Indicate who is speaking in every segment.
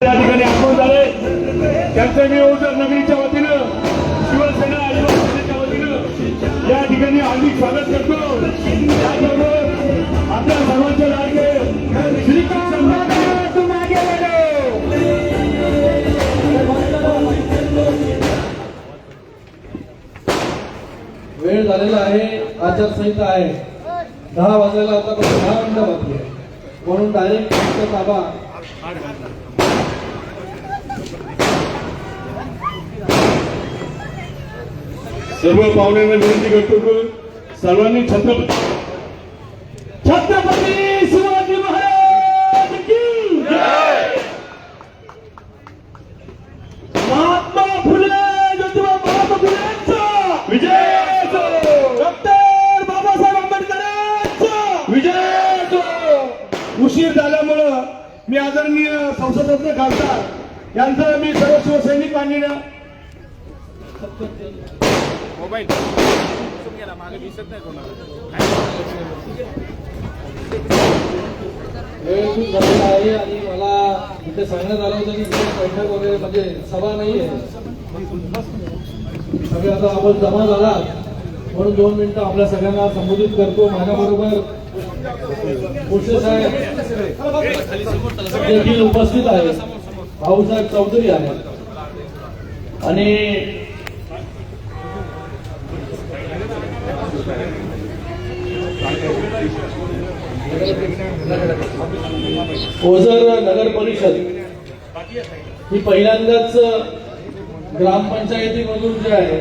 Speaker 1: त्या ठिकाणी आगमन झाले त्यांचं मी ओझर नगरीच्या वतीनं शिवसेना वतीनं या ठिकाणी हार्दिक स्वागत करतो. त्याचबरोबर आपल्या सर्वांचे लाडके मागे वेळ
Speaker 2: झालेला आहे आचारसंहिता आहे. दहा वाजायला आता दहा मिनिटं बाकी आहे म्हणून डायरेक्ट ताबा
Speaker 1: सर्व पाहुण्यांना विनंती करतो की सर्वांनी छत्रपती छत्रपती शिवाजी महाराज महात्मा फुले ज्योतिबा महात्मा फुलेंचा विजय डॉक्टर बाबासाहेब आंबेडकरांचा विजय उशीर झाल्यामुळं मी आदरणीय संसदरत्न खासदार यांचं मी सर्व शिवसैनिक माननीय
Speaker 3: मोबाईल. दिसून गेला मागे दिसत नाही कोणाला.
Speaker 2: वेळ आहे आणि मला इथे सांगण्यात आलं होतं की बैठक वगैरे म्हणजे सभा नाही आहे. सगळे आता आपण जमा झाला म्हणून दोन मिनिटं आपल्या सगळ्यांना संबोधित करतो. माझ्याबरोबर भोसले साहेब देखील उपस्थित आहे भाऊसाहेब चौधरी आहेत. आणि ओझर नगर परिषद ही पहिल्यांदाच ग्रामपंचायतीमधून जे आहे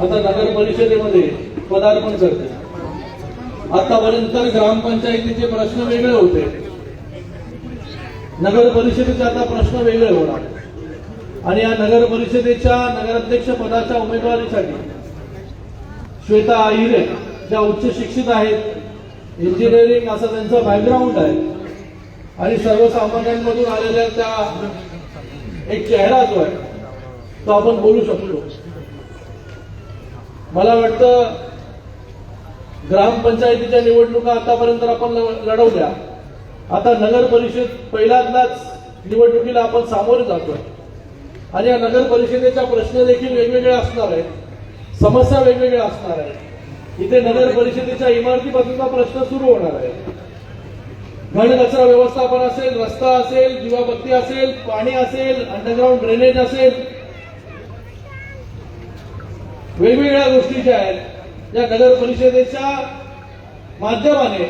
Speaker 2: आता नगर परिषदेमध्ये पदार्पण करते. आतापर्यंत ग्रामपंचायतीचे प्रश्न वेगळे होते. नगर परिषदेचे आता प्रश्न वेगळे होणार. आणि या नगर परिषदेच्या नगराध्यक्ष पदाच्या उमेदवारीसाठी श्वेता आहिरे ज्या उच्च शिक्षित आहेत इंजिनिअरिंग असा त्यांचा बॅकग्राऊंड आहे. आणि सर्वसामान्यांमधून आलेल्या त्या एक चेहरा जो आहे तो आपण बोलू शकतो. मला वाटतं ग्रामपंचायतीच्या निवडणुका आतापर्यंत आपण ल- लढवल्या. आता नगर परिषद पहिल्यांदाच निवडणुकीला आपण सामोरे जातोय. आणि या नगर परिषदेचा प्रश्न देखील वेगवेगळे असणार आहेत. समस्या वेगवेगळ्या असणार आहेत. इथे नगर परिषदेच्या इमारतीपासूनचा प्रश्न सुरू होणार आहे. घन कचरा व्यवस्थापन असेल रस्ता असेल दिवाबत्ती असेल पाणी असेल अंडरग्राऊंड ड्रेनेज असेल वेगवेगळ्या गोष्टी ज्या आहेत या नगर परिषदेच्या माध्यमाने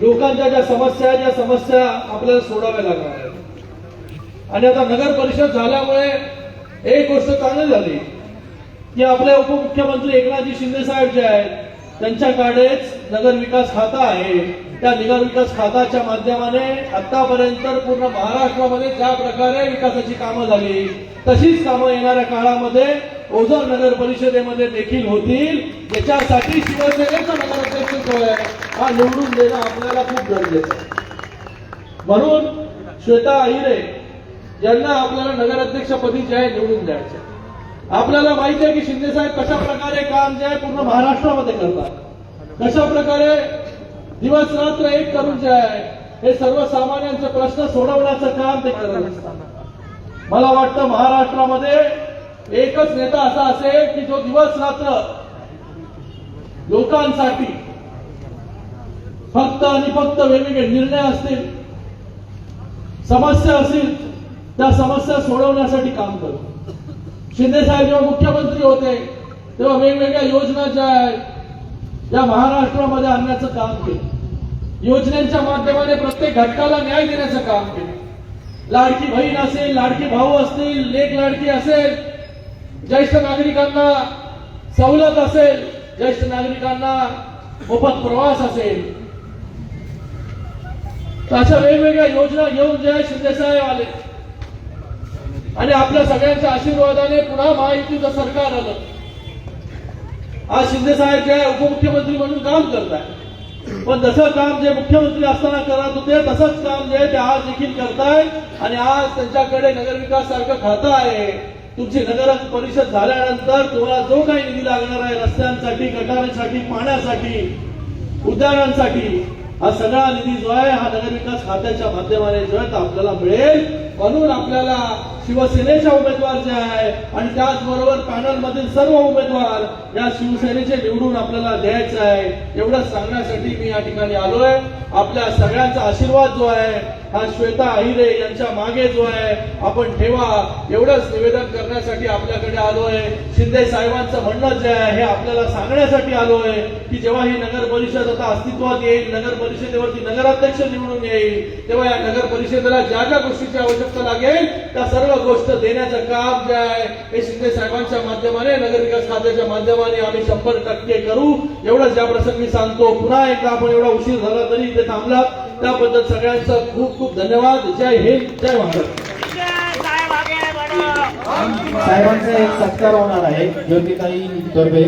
Speaker 2: लोकांच्या ज्या समस्या आहेत, त्या समस्या आपल्याला सोडाव्या लागणार आहेत. आणि आता नगर परिषद झाल्यामुळे एक गोष्ट चांगली झाली की आपले उपमुख्यमंत्री एकनाथजी शिंदे साहेब जे आहेत त्यांच्याकडेच नगर विकास खाता आहे. त्या नगर विकास खात्याच्या माध्यमाने आतापर्यंत पूर्ण महाराष्ट्रामध्ये ज्या प्रकारे विकासाची कामं झाली तशीच कामं येणाऱ्या काळामध्ये ओझर नगर परिषदेमध्ये देखील होतील. याच्यासाठी शिवसेनेचा नगराध्यक्ष जो आहे हा निवडून देणं आपल्याला खूप गरजेचं आहे. म्हणून श्वेता अहिरे यांना आपल्याला नगराध्यक्षपदी जे आहे निवडून द्यायचं आपल्याला माहिती आहे की शिंदे साहेब कशा प्रकारे काम जे आहे पूर्ण महाराष्ट्रामध्ये करतात. कशा प्रकारे दिवस रात्र एक करून जे आहे हे सर्वसामान्यांचे प्रश्न सोडवण्याचं काम ते करत असतात मला वाटतं महाराष्ट्रामध्ये एकच नेता असा असेल की जो दिवस रात्र लोकांसाठी फक्त आणि फक्त वेगवेगळे निर्णय असतील समस्या असतील त्या समस्या सोडवण्यासाठी काम करतो. शिंदे साहेब जेव्हा मुख्यमंत्री होते तेव्हा वेगवेगळ्या योजना ज्या आहेत त्या महाराष्ट्रामध्ये आणण्याचं काम केलं. योजनेच्या माध्यमाने प्रत्येक घटकाला न्याय देण्याचं काम केलं. लाडकी बहीण असेल लाडकी भाऊ असतील लेख लाडकी असेल ज्येष्ठ नागरिकांना सवलत असेल ज्येष्ठ नागरिकांना मोफत प्रवास असेल. तर अशा वेगवेगळ्या योजना घेऊन जे आहे आले. आणि आपल्या सगळ्यांच्या आशीर्वादाने पुन्हा महायुतीचं सरकार आलं. आज शिंदे साहेब जे उपमुख्यमंत्री म्हणून काम करताय. पण जसं काम जे मुख्यमंत्री असताना करत होते तसंच काम जे आहे ते आज देखील करताय. आणि आज त्यांच्याकडे नगरविकास सारखं खातं आहे. तुमची नगर परिषद झाल्यानंतर तुम्हाला जो काही निधी लागणार आहे रस्त्यांसाठी गटारांसाठी पाण्यासाठी उद्यानांसाठी हा सगळा निधी जो आहे हा नगरविकास खात्याच्या माध्यमाने जो आहे तो आपल्याला मिळेल. म्हणून आपल्याला शिवसेनेच्या उमेदवार जे आहे आणि त्याचबरोबर पॅनल मधील सर्व उमेदवार या शिवसेनेचे निवडून आपल्याला द्यायचं आहे. एवढं सांगण्यासाठी मी या ठिकाणी आलोय. आपल्या सगळ्यांचा आशीर्वाद जो आहे हा श्वेता अहिरे यांच्या मागे जो आहे आपण ठेवा. एवढंच निवेदन करण्यासाठी आपल्याकडे आलोय. शिंदे साहेबांचं म्हणणं जे आहे हे आपल्याला सांगण्यासाठी आलोय की जेव्हा ही नगर परिषद आता अस्तित्वात येईल नगर परिषदेवरती नगराध्यक्ष निवडून येईल तेव्हा या नगर परिषदेला ज्या ज्या गोष्टीची आवश्यकता लागेल. त्या सर्व गोष्ट देण्याचं काम जे आहे हे शिंदे साहेबांच्या माध्यमाने नगरविकास खात्याच्या माध्यमाने आम्ही शंभर टक्के करू. एवढंच या प्रसंगी सांगतो पुन्हा एकदा आपण एवढा उशीर झाला तरी इथे थांबलात. त्याबद्दल सगळ्यांचं खूप खूप धन्यवाद. जय हिंद जय महाराष्ट्र
Speaker 4: साहेबांचा एक सत्कार होणार आहे. ज्योतिताई तोरबे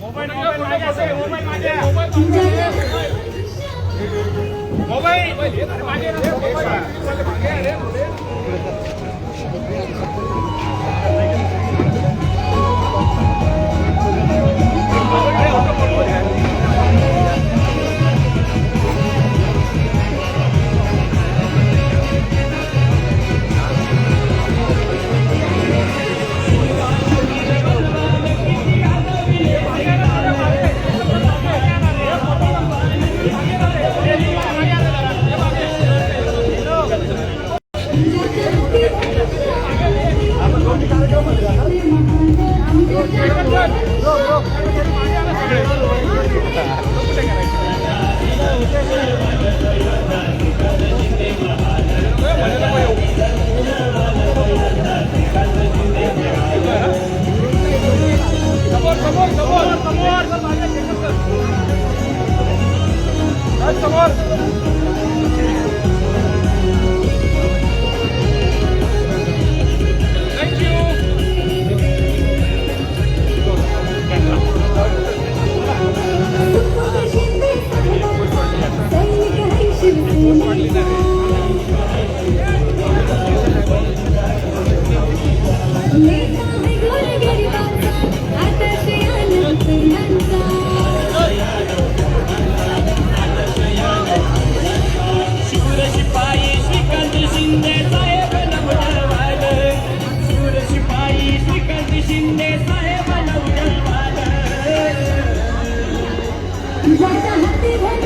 Speaker 3: मोबाईल 我们我们连我的房间我是可以我的